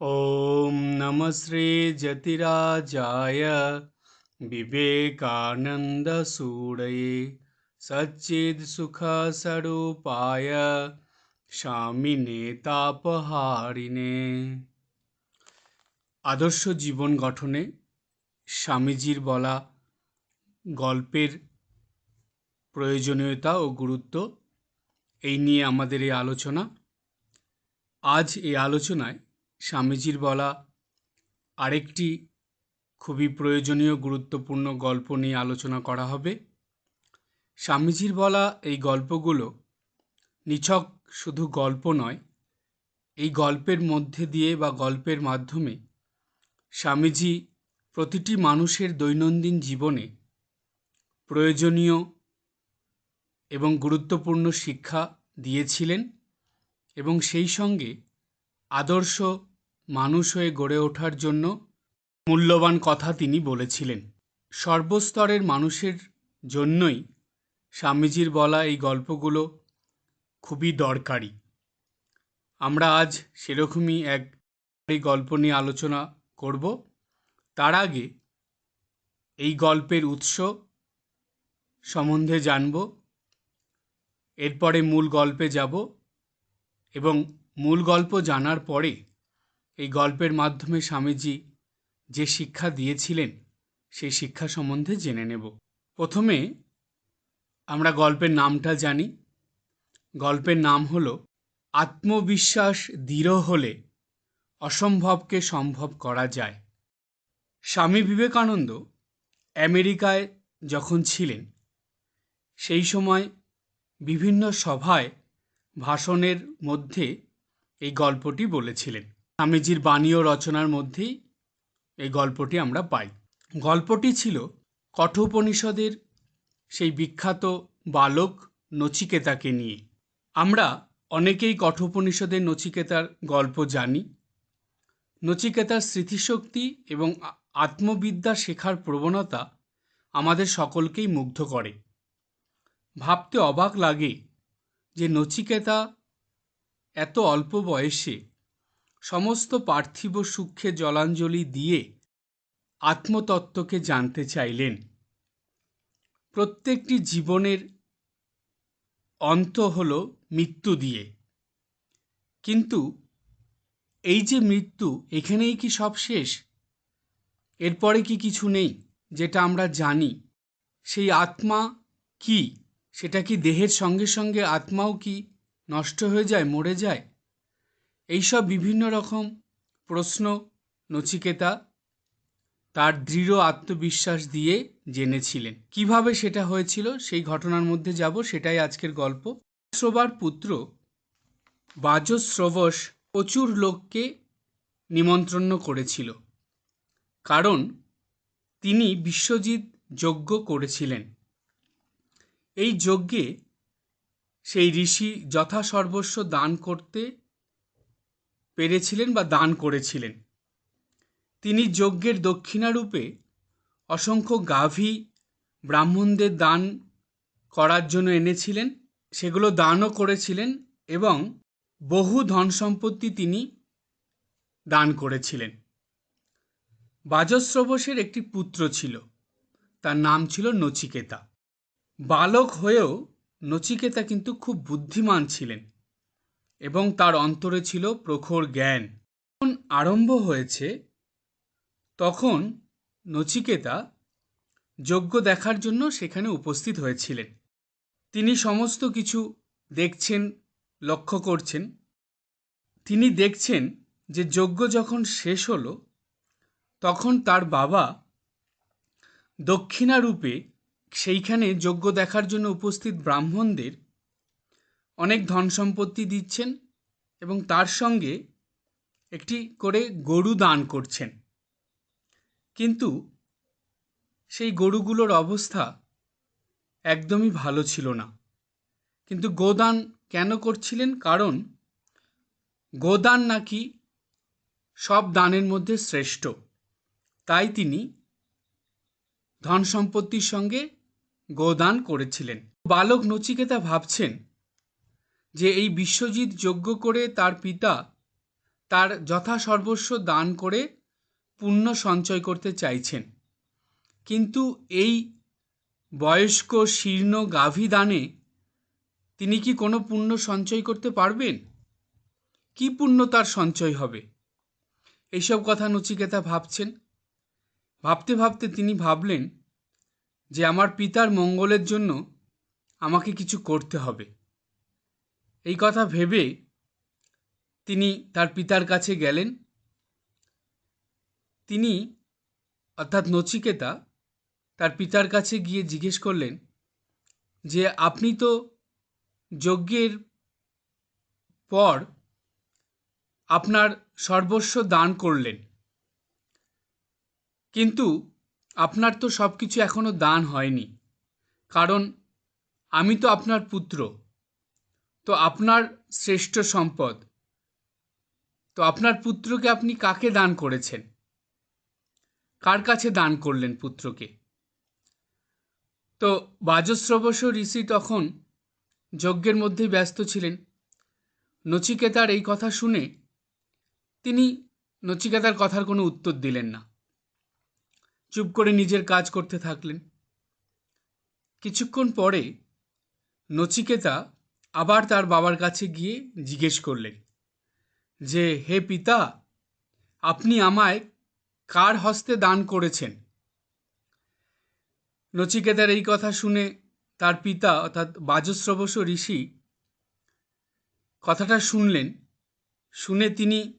ॐ नमः श्रीजतिराजाय विवेकानन्दसूरये सच्चित्सुखस्वरूपाय স্বামিনে তাপহারিণে আদর্শ জীবন গঠনে স্বামীজির বলা গল্পের প্রয়োজনীয়তা ও গুরুত্ব এই নিয়ে আমাদের এই আলোচনা আজ এই আলোচনায় স্বামীজির বলা আরেকটি খুবই প্রয়োজনীয়, গুরুত্বপূর্ণ গল্প নিয়ে আলোচনা করা হবে। স্বামীজির বলা এই গল্পগুলো নিছক শুধু গল্প নয়, এই গল্পের মধ্যে দিয়ে বা গল্পের মাধ্যমে স্বামীজি প্রতিটি মানুষের দৈনন্দিন জীবনে প্রয়োজনীয় এবং গুরুত্বপূর্ণ শিক্ষা দিয়েছিলেন এবং সেই সঙ্গে আদর্শ মানুষ হয়ে গড়ে ওঠার জন্য মূল্যবান কথা তিনি বলেছিলেন। সর্বস্তরের মানুষের জন্যই স্বামীজির বলা এই গল্পগুলো খুবই দরকারি। আমরা আজ সেরকমই এক গল্প নিয়ে আলোচনা করব। তার আগে এই গল্পের উৎস সম্বন্ধে জানব। এরপরে মূল গল্পে যাব এবং মূল গল্প জানার পরে এই গল্পের মাধ্যমে স্বামীজি যে শিক্ষা দিয়েছিলেন, সেই শিক্ষা সম্বন্ধে জেনে নেব। প্রথমে আমরা গল্পের নামটা জানি। গল্পের নাম হল, আত্মবিশ্বাস দৃঢ় হলে অসম্ভবকে সম্ভব করা যায়। স্বামী বিবেকানন্দ আমেরিকায় যখন ছিলেন, সেই সময় বিভিন্ন সভায় ভাষণের মধ্যে এই গল্পটি বলেছিলেন। স্বামীজির বাণী ও রচনার মধ্যেই এই গল্পটি আমরা পাই। গল্পটি ছিল কঠোপনিষদের সেই বিখ্যাত বালক নচিকেতাকে নিয়ে। আমরা অনেকেই কঠোপনিষদের নচিকেতার গল্প জানি। নচিকেতার স্মৃতিশক্তি এবং আত্মবিদ্যা শেখার প্রবণতা আমাদের সকলকেই মুগ্ধ করে। ভাবতে অবাক লাগে যে নচিকেতা এত অল্প বয়সে সমস্ত পার্থিব সূক্ষ্মে জলাঞ্জলি দিয়ে আত্মতত্ত্বকে জানতে চাইলেন। প্রত্যেকটি জীবনের অন্ত হল মৃত্যু দিয়ে। কিন্তু এই যে মৃত্যু, এখানেই কি সব শেষ? এরপরে কি কিছু নেই যেটা আমরা জানি? সেই আত্মা কি? সেটা কি দেহের সঙ্গে সঙ্গে আত্মাও কি নষ্ট হয়ে যায়, মরে যায়? এইসব বিভিন্ন রকম প্রশ্ন, নচিকেতা তার দৃঢ় আত্মবিশ্বাস দিয়ে জেনেছিলেন। কীভাবে সেটা হয়েছিল, সেই ঘটনার মধ্যে যাব, সেটাই আজকের গল্প। শ্রবার পুত্র বাজশ্রবস প্রচুর লোককে নিমন্ত্রণ করেছিল, কারণ তিনি বিশ্বজিৎ যজ্ঞ করেছিলেন। এই যজ্ঞে সেই ঋষি যথাসর্বস্ব দান করতে পেরেছিলেন বা দান করেছিলেন। তিনি যজ্ঞের দক্ষিণারূপে অসংখ্য গাভী ব্রাহ্মণদের দান করার জন্য এনেছিলেন। সেগুলো দানও করেছিলেন এবং বহু ধন সম্পত্তি তিনি দান করেছিলেন। বাজশ্রবসের একটি পুত্র ছিল, তার নাম ছিল নচিকেতা। বালক হয়েও নচিকেতা কিন্তু খুব বুদ্ধিমান ছিলেন। এবং তার অন্তরে ছিল প্রখর জ্ঞান। যখন আরম্ভ হয়েছে, তখন নচিকেতা যজ্ঞ দেখার জন্য সেখানে উপস্থিত হয়েছিলেন। তিনি সমস্ত কিছু দেখছেন, লক্ষ্য করছেন। তিনি দেখছেন যে যজ্ঞ যখন শেষ হলো, তখন তার বাবা দক্ষিণারূপে সেইখানে যজ্ঞ দেখার জন্য উপস্থিত ব্রাহ্মণদের অনেক ধন সম্পত্তি দিচ্ছেন এবং তার সঙ্গে একটি করে গরু দান করছেন। কিন্তু সেই গরুগুলোর অবস্থা একদমই ভালো ছিল না। কিন্তু গোদান কেন করছিলেন? কারণ গোদান নাকি সব দানের মধ্যে শ্রেষ্ঠ। তাই তিনি ধন সম্পত্তির সঙ্গে গোদান করেছিলেন। বালক নচিকেতা ভাবছেন যে এই বিশ্বজিৎ যজ্ঞ করে তার পিতা তার যথা সর্বস্ব দান করে পুণ্য সঞ্চয় করতে চাইছেন। কিন্তু এই বয়স্ক শীর্ণ গাভী দানে তিনি কি কোনো পুণ্য সঞ্চয় করতে পারবেন? কি পুণ্য তার সঞ্চয় হবে? এইসব কথা নচিকেতা ভাবছেন। ভাবতে ভাবতে তিনি ভাবলেন যে আমার পিতার মঙ্গলের জন্য আমাকে কিছু করতে হবে। এই কথা ভেবে তিনি তার পিতার কাছে গেলেন। তিনি, অর্থাৎ নচিকেতা, তার পিতার কাছে গিয়ে জিজ্ঞেস করলেন যে, আপনি তো যজ্ঞের পর আপনার সর্বস্ব দান করলেন। কিন্তু আপনার তো সব কিছু এখনও দান হয়নি। কারণ আমি তো আপনার পুত্র। তো আপনার শ্রেষ্ঠ সম্পদ। তো আপনার পুত্রকে আপনি কাকে দান করেছেন? কার কাছে দান করলেন পুত্রকে? তো বাজশ্রবস ঋষি তখন যজ্ঞের মধ্যেই ব্যস্ত ছিলেন। নচিকেতার এই কথা শুনে তিনি নচিকেতার কথার কোনো উত্তর দিলেন না। চুপ করে নিজের কাজ করতে থাকলেন। কিছুক্ষণ পরে নচিকেতা আবার তার বাবার কাছে গিয়ে জিজ্ঞেস করলেন যে, হে পিতা, আপনি আমায় কার হস্তে দান করেছেন? নচিকেতার এই কথা শুনে তার পিতা, অর্থাৎ বাজশ্রবস ঋষি, কথাটা শুনলেন, শুনে তিনি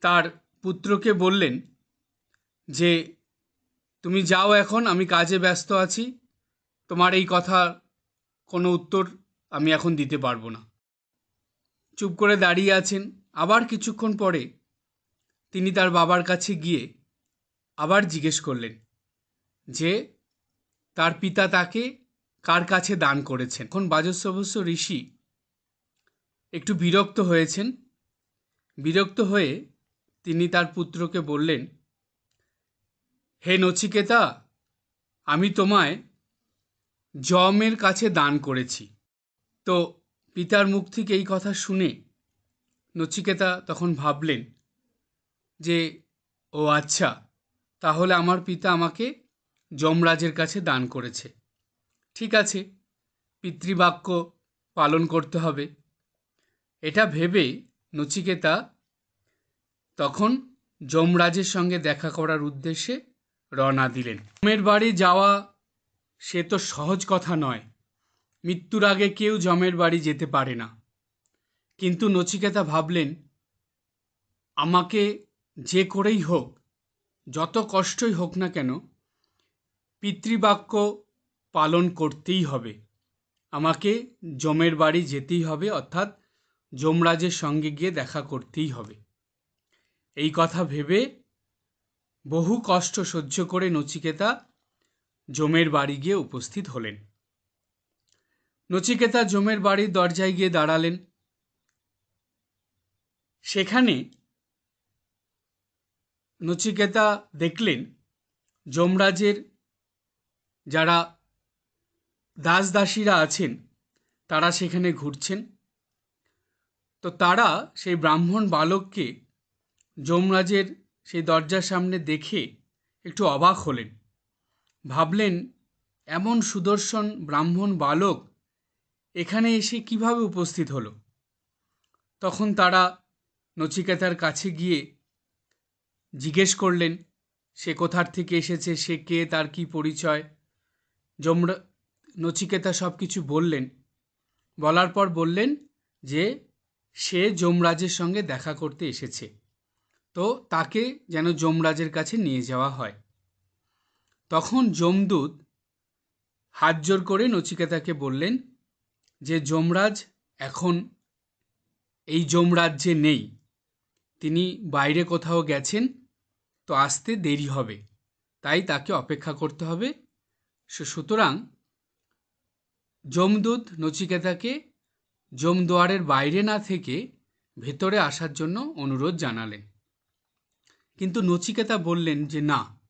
তার পুত্রকে বললেন যে, তুমি যাও এখন, আমি কাজে ব্যস্ত আছি। তোমার এই কথা কোনো উত্তর আমি এখন দিতে পারব না। চুপ করে দাঁড়িয়ে আছেন। আবার কিছুক্ষণ পরে তিনি তার বাবার কাছে গিয়ে আবার জিজ্ঞেস করলেন যে, তার পিতা তাকে কার কাছে দান করেছেন? এখন বাজস্ববস্য ঋষি একটু বিরক্ত হয়েছেন। বিরক্ত হয়ে তিনি তার পুত্রকে বললেন, হে নচিকেতা, আমি তোমায় জমের কাছে দান করেছি। তো পিতার মুখ থেকে এই কথা শুনে নচিকেতা তখন ভাবলেন যে, ও আচ্ছা তাহলে আমার পিতা আমাকে যমরাজের কাছে দান করেছে। ঠিক আছে, পিতৃবাক্য পালন করতে হবে। এটা ভেবে নচিকেতা তখন যমরাজের সঙ্গে দেখা করার উদ্দেশ্যে রওনা দিলেন। যমের বাড়ি যাওয়া সে তো সহজ কথা নয়। মৃত্যুর আগে কেউ যমের বাড়ি যেতে পারে না। কিন্তু নচিকেতা ভাবলেন, আমাকে যে করেই হোক, যত কষ্টই হোক না কেন, পিতৃবাক্য পালন করতেই হবে। আমাকে যমের বাড়ি যেতেই হবে, অর্থাৎ যমরাজের সঙ্গে গিয়ে দেখা করতেই হবে। এই কথা ভেবে বহু কষ্ট সহ্য করে নচিকেতা জমের বাড়ি গিয়ে উপস্থিত হলেন। নচিকেতা জমের বাড়ির দরজায় গিয়ে দাঁড়ালেন। সেখানে নচিকেতা দেখলেন যমরাজের যারা দাস দাসীরা আছেন, তারা সেখানে ঘুরছেন। তো তারা সেই ব্রাহ্মণ বালককে যমরাজের সেই দরজার সামনে দেখে একটু অবাক হলেন। ভাবলেন, এমন সুদর্শন ব্রাহ্মণ বালক এখানে এসে কীভাবে উপস্থিত হলো? তখন তারা নচিকেতার কাছে গিয়ে জিজ্ঞেস করলেন, সে কোথার থেকে এসেছে? সে কে? তার কি পরিচয়? যমরা, নচিকেতা সব কিছু বললেন। বলার পর বললেন যে, সে যমরাজের সঙ্গে দেখা করতে এসেছে। তো তাকে যেন যমরাজের কাছে নিয়ে যাওয়া হয়। তখন যমদূত হাত জোর করে নচিকেতাকে বললেন যে যমরাজ এখন এই যমরাজ্যে নেই। তিনি বাইরে কোথাও গেছেন তো আসতে দেরি হবে। তাই তাকে অপেক্ষা করতে হবে। সুতরাং যমদূত নচিকেতাকে যমদুয়ারের বাইরে না থেকে ভেতরে আসার জন্য অনুরোধ জানালেন। কিন্তু নচিকেতা বললেন যে না,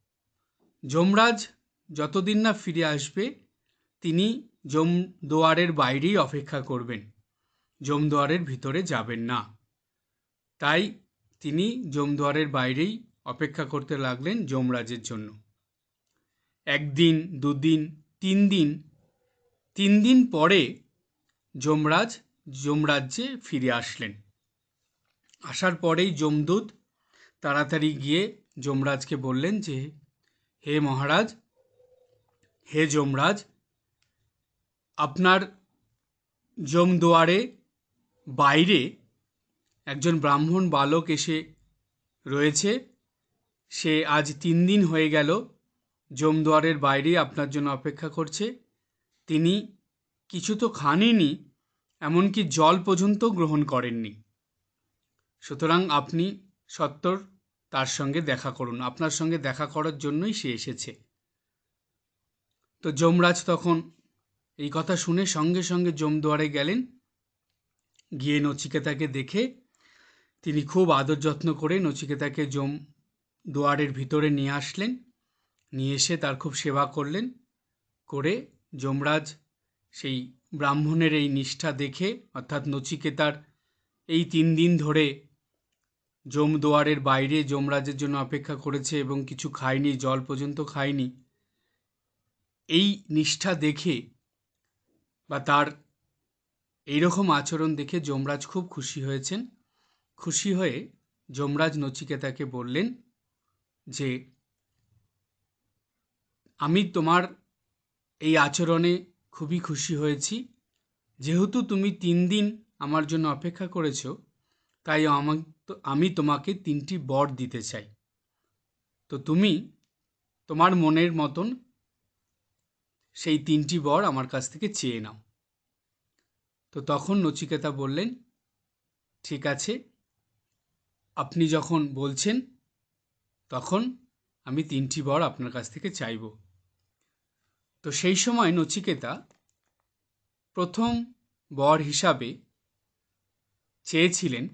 যমরাজ যতদিন না ফিরে আসবে, তিনি যমদুয়ারের বাইরেই অপেক্ষা করবেন। যমদুয়ারের ভিতরে যাবেন না। তাই তিনি যমদুয়ারের বাইরেই অপেক্ষা করতে লাগলেন যমরাজের জন্য। একদিন, দুদিন তিন দিন তিন দিন পরে যমরাজ যমরাজ্যে ফিরে আসলেন। আসার পরেই যমদূত তাড়াতাড়ি গিয়ে যমরাজকে বললেন যে, হে মহারাজ, হে যমরাজ আপনার যমদুয়ারে বাইরে একজন ব্রাহ্মণ বালক এসে রয়েছে। সে আজ তিন দিন হয়ে গেল যমদুয়ারের বাইরে আপনার জন্য অপেক্ষা করছে। তিনি কিছু তো খানেনি, এমনকি জল পর্যন্ত গ্রহণ করেননি। সুতরাং আপনি সত্তর তার সঙ্গে দেখা করুন, আপনার সঙ্গে দেখা করার জন্যই সে এসেছে। তো যমরাজ তখন এই কথা শুনে সঙ্গে সঙ্গে যমদুয়ারে গেলেন। গিয়ে নচিকেতাকে দেখে তিনি খুব আদর যত্ন করে নচিকেতাকে যম দুয়ারের ভিতরে নিয়ে আসলেন। নিয়ে এসে তার খুব সেবা করলেন। করে যমরাজ সেই ব্রাহ্মণের এই নিষ্ঠা দেখে, অর্থাৎ নচিকেতার এই তিন দিন ধরে যমদুয়ারের বাইরে যমরাজের জন্য অপেক্ষা করেছে এবং কিছু খায়নি, জল পর্যন্ত খায়নি। এই নিষ্ঠা দেখে বা তার এইরকম আচরণ দেখে যমরাজ খুব খুশি হয়েছেন। খুশি হয়ে যমরাজ নচিকেতাকে বললেন যে, আমি তোমার এই আচরণে খুবই খুশি হয়েছি। যেহেতু তুমি তিন দিন আমার জন্য অপেক্ষা করেছ, তাই আমি তোমাকে তিনটি বর দিতে চাই। তো তুমি তোমার মনের মতন সেই তিনটি বর আমার কাছ থেকে চেয়ে নাও। তো তখন নচিকেতা বললেন, ঠিক আছে। আপনি যখন বলছেন, তখন আমি তিনটি বর আপনার কাছ থেকে চাইব। তো সেই সময় নচিকেতা প্রথম বর হিসাবে চেয়েছিলেন,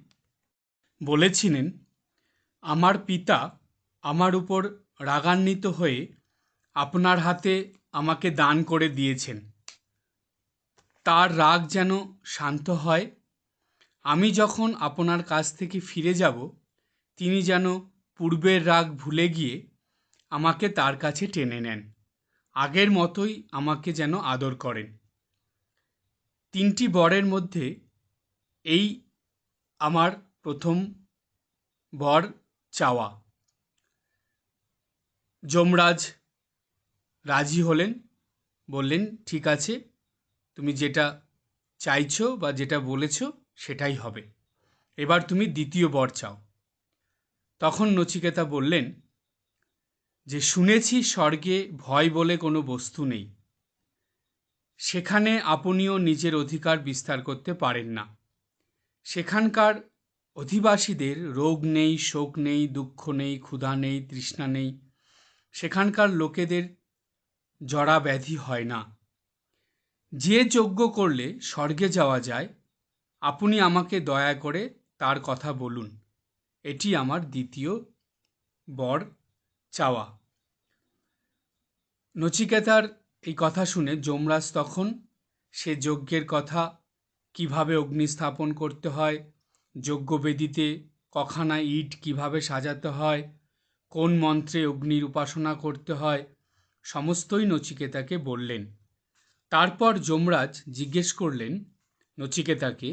বলেছিলেন, আমার পিতা আমার উপর রাগান্বিত হয়ে আপনার হাতে আমাকে দান করে দিয়েছেন। তার রাগ যেন শান্ত হয়। আমি যখন আপনার কাছ থেকে ফিরে যাব, তিনি যেন পূর্বের রাগ ভুলে গিয়ে আমাকে তার কাছে টেনে নেন। আগের মতোই আমাকে যেন আদর করেন। তিনটি বরের মধ্যে এই আমার প্রথম বর চাওয়া। যমরাজ রাজি হলেন, বললেন, ঠিক আছে, তুমি যেটা চাইছো বা যেটা বলেছ সেটাই হবে। এবার তুমি দ্বিতীয় বর চাও। তখন নচিকেতা বললেন, যে শুনেছি স্বর্গে ভয় বলে কোনো বস্তু নেই। সেখানে আপনিও নিজের অধিকার বিস্তার করতে পারেন না। সেখানকার অধিবাসীদের রোগ নেই, শোক নেই, দুঃখ নেই, ক্ষুধা নেই, তৃষ্ণা নেই। সেখানকার লোকেদের জড়া ব্যাধি হয় না। যে যজ্ঞ করলে স্বর্গে যাওয়া যায়, আপনি আমাকে দয়া করে তার কথা বলুন। এটি আমার দ্বিতীয় বর চাওয়া। নচিকেতার এই কথা শুনে যমরাজ তখন সে যজ্ঞের কথা, কীভাবে অগ্নি স্থাপন করতে হয়, যজ্ঞবেদিতে কখানা ইট কীভাবে সাজাতে হয়, কোন মন্ত্রে অগ্নির উপাসনা করতে হয় সমস্তই নচিকেতাকে বললেন। তারপর যমরাজ জিজ্ঞেস করলেন, নচিকেতাকে,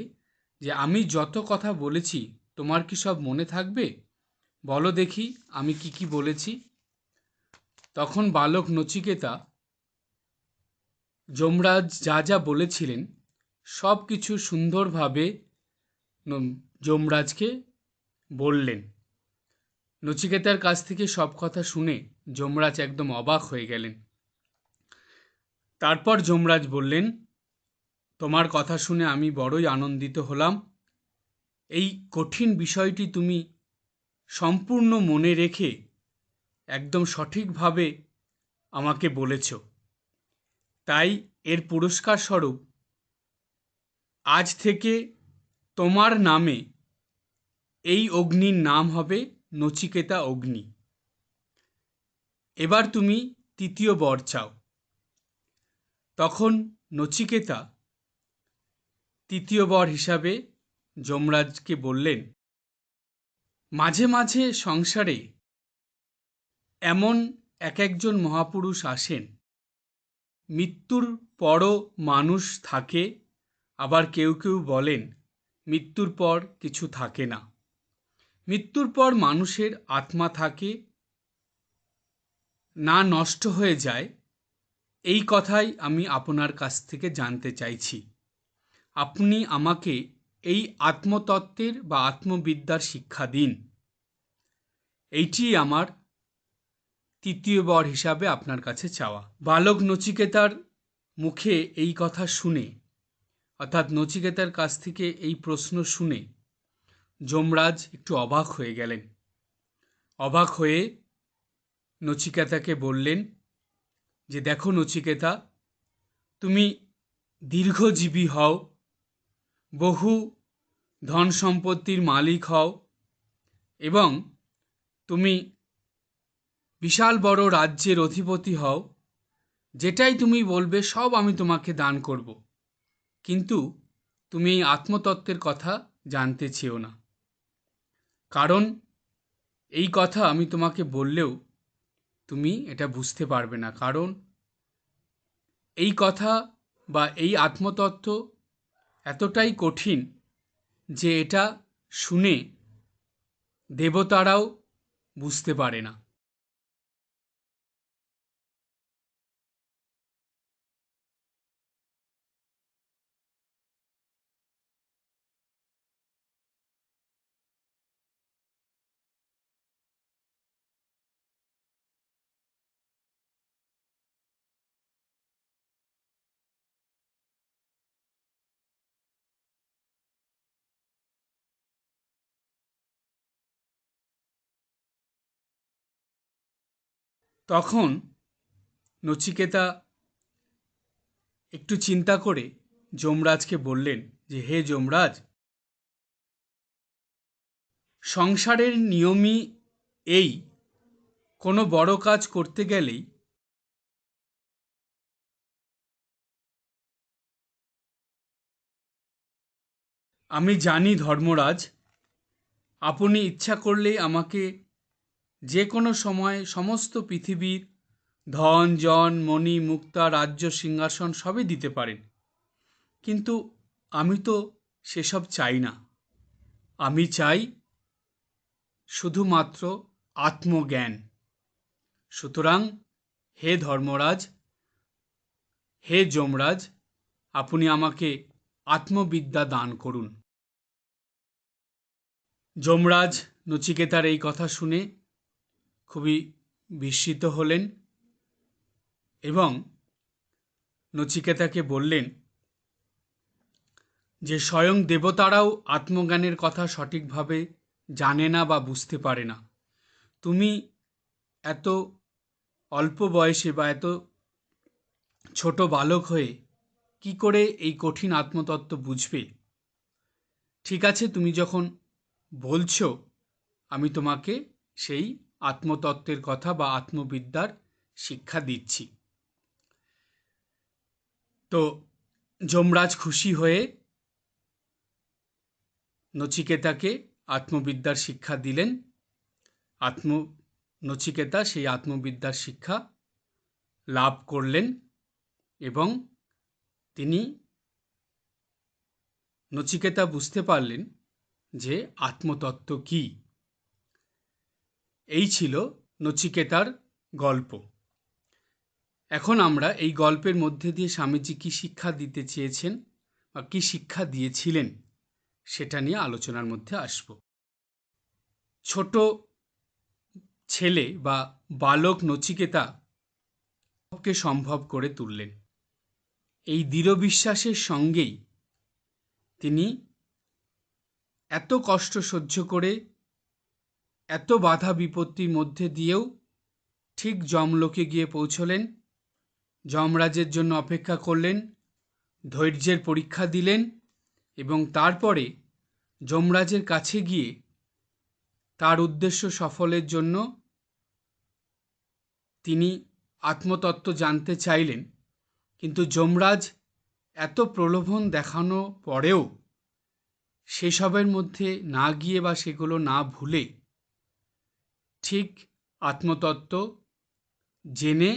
যে আমি যত কথা বলেছি, তোমার কি সব মনে থাকবে? বলো দেখি, আমি কি কি বলেছি? তখন বালক নচিকেতা, যমরাজ যা যা বলেছিলেন, সব কিছু সুন্দরভাবে যমরাজকে বললেন। নচিকেতার কাছ থেকে সব কথা শুনে যমরাজ একদম অবাক হয়ে গেলেন। তারপর যমরাজ বললেন, তোমার কথা শুনে আমি বড়ই আনন্দিত হলাম। এই কঠিন বিষয়টি তুমি সম্পূর্ণ মনে রেখে একদম সঠিকভাবে আমাকে বলেছ। তাই এর পুরস্কার স্বরূপ আজ থেকে তোমার নামে এই অগ্নির নাম হবে নচিকেতা অগ্নি। এবার তুমি তৃতীয় বর চাও। তখন নচিকেতা তৃতীয় বর হিসাবে যমরাজকে বললেন, মাঝে মাঝে সংসারে এমন এক একজন মহাপুরুষ আসেন। মৃত্যুর পরও মানুষ থাকে, আবার কেউ কেউ বলেন, মৃত্যুর পর কিছু থাকে না। মৃত্যুর পর মানুষের আত্মা থাকে না নষ্ট হয়ে যায়, এই কথাই আমি আপনার কাছ থেকে জানতে চাইছি। আপনি আমাকে এই আত্মতত্ত্বের বা আত্মবিদ্যার শিক্ষা দিন। এইটি আমার তৃতীয় বর হিসাবে আপনার কাছে চাওয়া। বালক নচিকেতার মুখে এই কথা শুনে, অর্থাৎ নচিকেতার কাছ থেকে এই প্রশ্ন শুনে, যমরাজ একটু অবাক হয়ে গেলেন। অবাক হয়ে নচিকেতাকে বললেন যে, দেখো নচিকেতা, তুমি দীর্ঘজীবী হও, বহু ধন সম্পত্তির মালিক হও এবং তুমি বিশাল বড় রাজ্যের অধিপতি হও। যেটাই তুমি বলবে, সব আমি তোমাকে দান করব। কিন্তু তুমি এই আত্মতত্ত্বের কথা জানতে চেও না। কারণ এই কথা আমি তোমাকে বললেও তুমি এটা বুঝতে পারবে না। কারণ এই কথা বা এই আত্মতত্ত্ব এতটাই কঠিন যে এটা শুনে দেবতারাও বুঝতে পারে না। তখন নচিকেতা একটু চিন্তা করে যমরাজকে বললেন যে, হে যমরাজ, সংসারের নিয়মই এই। কোনো বড় কাজ করতে গেলেই আমি জানি ধর্মরাজ, আপনি ইচ্ছা করলেই আমাকে যে কোনো সময় সমস্ত পৃথিবীর ধন, জন, মণি, মুক্তা, রাজ্য, সিংহাসন সবই দিতে পারেন। কিন্তু আমি তো সেসব চাই না। আমি চাই শুধুমাত্র আত্মজ্ঞান। সুতরাং হে ধর্মরাজ, হে যমরাজ, আপনি আমাকে আত্মবিদ্যা দান করুন। যমরাজ নচিকেতার এই কথা শুনে খুবই বিস্মিত হলেন এবং নচিকেতাকে বললেন, যে স্বয়ং দেবতারাও আত্মজ্ঞানের কথা সঠিকভাবে জানে না বা বুঝতে পারে না। তুমি এত অল্প বয়সে বা এত ছোট বালক হয়ে কি করে এই কঠিন আত্মতত্ত্ব বুঝবে? ঠিক আছে, তুমি যখন বলছো, আমি তোমাকে সেই আত্মতত্ত্বের কথা বা আত্মবিদ্যার শিক্ষা দিচ্ছি। তো যমরাজ খুশি হয়ে নচিকেতাকে আত্মবিদ্যার শিক্ষা দিলেন। আত্ম নচিকেতা সেই আত্মবিদ্যার শিক্ষা লাভ করলেন এবং তিনি নচিকেতা বুঝতে পারলেন যে আত্মতত্ত্ব কী। এই ছিল নচিকেতার গল্প। এখন আমরা এই গল্পের মধ্যে দিয়ে স্বামীজি কী শিক্ষা দিতে চেয়েছেন বা কী শিক্ষা দিয়েছিলেন সেটা নিয়ে আলোচনার মধ্যে আসব। ছোট ছেলে বা বালক নচিকেতা সবকে সম্ভব করে তুললেন। এই দৃঢ় বিশ্বাসের সঙ্গেই তিনি এত কষ্ট সহ্য করে এত বাধা বিপত্তির মধ্যে দিয়েও ঠিক যমলোকে গিয়ে পৌঁছলেন, যমরাজের জন্য অপেক্ষা করলেন, ধৈর্যের পরীক্ষা দিলেন এবং তারপরে যমরাজের কাছে গিয়ে তার উদ্দেশ্য সফলের জন্য তিনি আত্মতত্ত্ব জানতে চাইলেন। কিন্তু যমরাজ এত প্রলোভন দেখানো পরেও সেসবের মধ্যে না গিয়ে বা সেগুলো না ভুলে ঠিক আত্মতত্ত্ব জেনে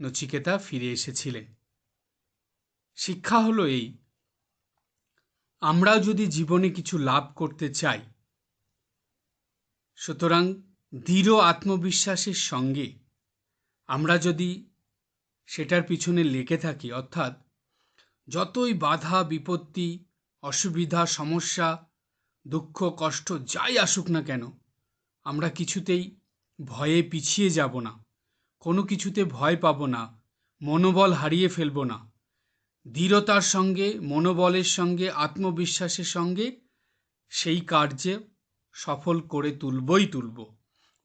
নচিকেতা ফিরে এসেছিলেন। শিক্ষা হলো এই আমরাও যদি জীবনে কিছু লাভ করতে চাই, সুতরাং দৃঢ় আত্মবিশ্বাসের সঙ্গে আমরা যদি সেটার পিছনে লেগে থাকি, অর্থাৎ যতই বাধা, বিপত্তি, অসুবিধা, সমস্যা, দুঃখ, কষ্ট যাই আসুক না কেন, আমরা কিছুতেই ভয়ে পিছিয়ে যাব না। কোনো কিছুতে ভয় পাব না, মনোবল হারিয়ে ফেলব না। দৃঢ়তার সঙ্গে, মনোবলের সঙ্গে, আত্মবিশ্বাসের সঙ্গে সেই কার্যে সফল করে তুলবই তুলব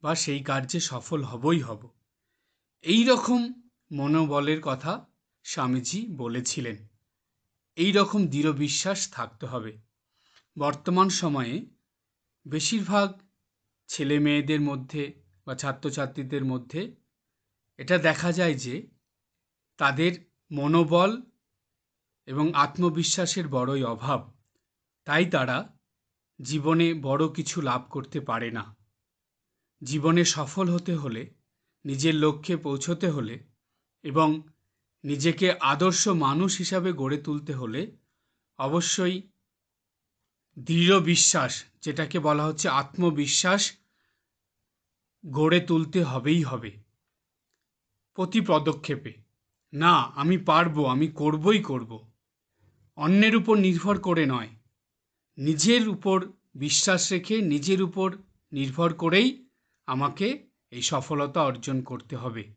বা সেই কার্যে সফল হবই হব। এই রকম মনোবলের কথা স্বামীজি বলেছিলেন। এই রকম দৃঢ় বিশ্বাস থাকতে হবে। বর্তমান সময়ে বেশিরভাগ ছেলে মেয়েদের মধ্যে বা ছাত্রছাত্রীদের মধ্যে এটা দেখা যায় যে তাদের মনোবল এবং আত্মবিশ্বাসের বড়ই অভাব। তাই তারা জীবনে বড় কিছু লাভ করতে পারে না। জীবনে সফল হতে হলে, নিজের লক্ষ্যে পৌঁছতে হলে এবং নিজেকে আদর্শ মানুষ হিসাবে গড়ে তুলতে হলে অবশ্যই দৃঢ় বিশ্বাস, যেটাকে বলা হচ্ছে আত্মবিশ্বাস গড়ে তুলতে হবেই হবে। প্রতি পদক্ষেপে। না, আমি পারব, আমি করবই করব। অন্যের উপর নির্ভর করে নয়। নিজের উপর বিশ্বাস রেখে নিজের উপর নির্ভর করেই আমাকে এই সফলতা অর্জন করতে হবে।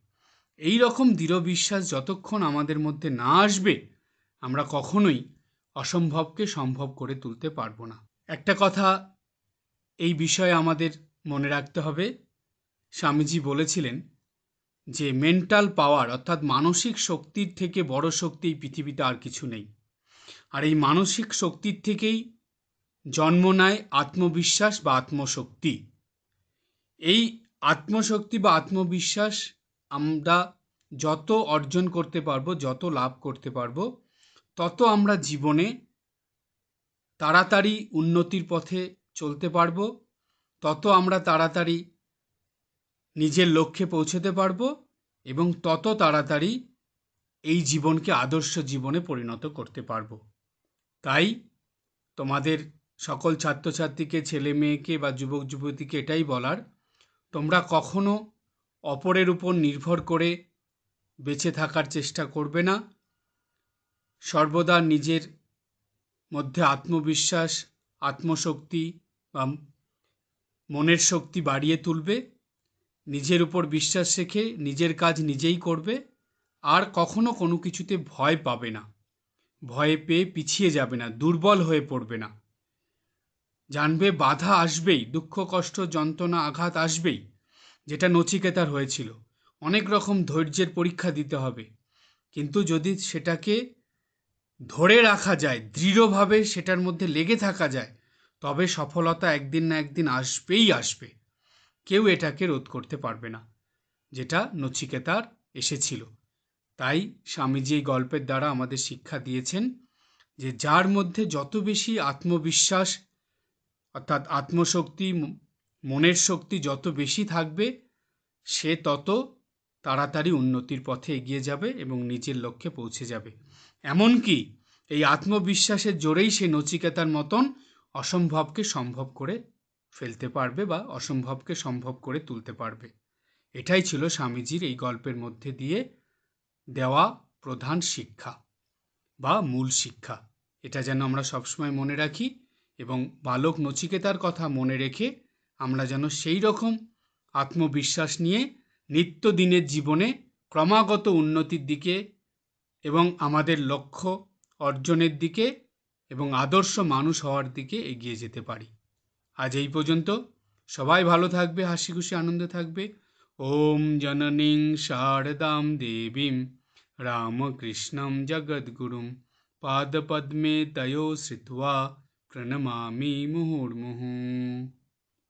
এই রকম দৃঢ় বিশ্বাস যতক্ষণ আমাদের মধ্যে না আসবে, আমরা কখনোই অসম্ভবকে সম্ভব করে তুলতে পারব না। একটা কথা এই বিষয়ে আমাদের মনে রাখতে হবে। স্বামীজি বলেছিলেন যে মেন্টাল পাওয়ার অর্থাৎ মানসিক শক্তির থেকে বড় শক্তি এই পৃথিবীতে আর কিছু নেই। আর এই মানসিক শক্তির থেকেই জন্ম নেয় আত্মবিশ্বাস বা আত্মশক্তি। এই আত্মশক্তি বা আত্মবিশ্বাস আমরা যত অর্জন করতে পারব, যত লাভ করতে পারব, তত আমরা জীবনে তাড়াতাড়ি উন্নতির পথে চলতে পারব, তত আমরা তাড়াতাড়ি নিজের লক্ষ্যে পৌঁছতে পারব এবং তত তাড়াতাড়ি এই জীবনকে আদর্শ জীবনে পরিণত করতে পারব। তাই তোমাদের সকল ছাত্রছাত্রীকে, ছেলে মেয়েকে বা যুবক যুবতীকে এটাই বলার, তোমরা কখনো অপরের উপর নির্ভর করে বেঁচে থাকার চেষ্টা করবে না। সর্বদা নিজের মধ্যে আত্মবিশ্বাস, আত্মশক্তি বা মনের শক্তি বাড়িয়ে তুলবে। নিজের উপর বিশ্বাস রেখে নিজের কাজ নিজেই করবে, আর কখনো কোনো কিছুতে ভয় পাবে না। ভয়ে পেয়ে পিছিয়ে যাবে না, দুর্বল হয়ে পড়বে না। জানবে বাধা আসবেই, দুঃখ, কষ্ট, যন্ত্রণা, আঘাত আসবেই, যেটা নচিকেতার হয়েছিল। অনেক রকম ধৈর্যের পরীক্ষা দিতে হবে। কিন্তু যদি সেটাকে ধরে রাখা যায়, দৃঢ়ভাবে সেটার মধ্যে লেগে থাকা যায়, তবে সফলতা একদিন না একদিন আসবেই আসবে। কেউ এটাকে রোধ করতে পারবে না। যেটা নচিকেতার এসেছিল। তাই স্বামীজি এই গল্পের দ্বারা আমাদের শিক্ষা দিয়েছেন যে যার মধ্যে যত বেশি আত্মবিশ্বাস, অর্থাৎ আত্মশক্তি মনের শক্তি যত বেশি থাকবে, সে তত তাড়াতাড়ি উন্নতির পথে এগিয়ে যাবে এবং নিজের লক্ষ্যে পৌঁছে যাবে। এমনকি এই আত্মবিশ্বাসের জোরেই সে নচিকেতার মতন অসম্ভবকে সম্ভব করে ফেলতে পারবে বা অসম্ভবকে সম্ভব করে তুলতে পারবে। এটাই ছিল স্বামীজির এই গল্পের মধ্যে দিয়ে দেওয়া প্রধান শিক্ষা বা মূল শিক্ষা। এটা যেন আমরা সবসময় মনে রাখি এবং বালক নচিকেতার কথা মনে রেখে আমরা যেন সেই রকম আত্মবিশ্বাস নিয়ে নিত্যদিনের জীবনে ক্রমাগত উন্নতির দিকে এবং আমাদের লক্ষ্য অর্জনের দিকে এবং আদর্শ মানুষ হওয়ার দিকে এগিয়ে যেতে পারি। আজ এই পর্যন্ত। সবাই ভালো থাকবে, হাসি খুশি, আনন্দে থাকবে। ওম জননীং শারদাম দেবীম রামকৃষ্ণম জগদ্গুরুম। পাদপদ্মে তয়ো শ্রিত্বা প্রণমামি মুহুর্মুহুঃ।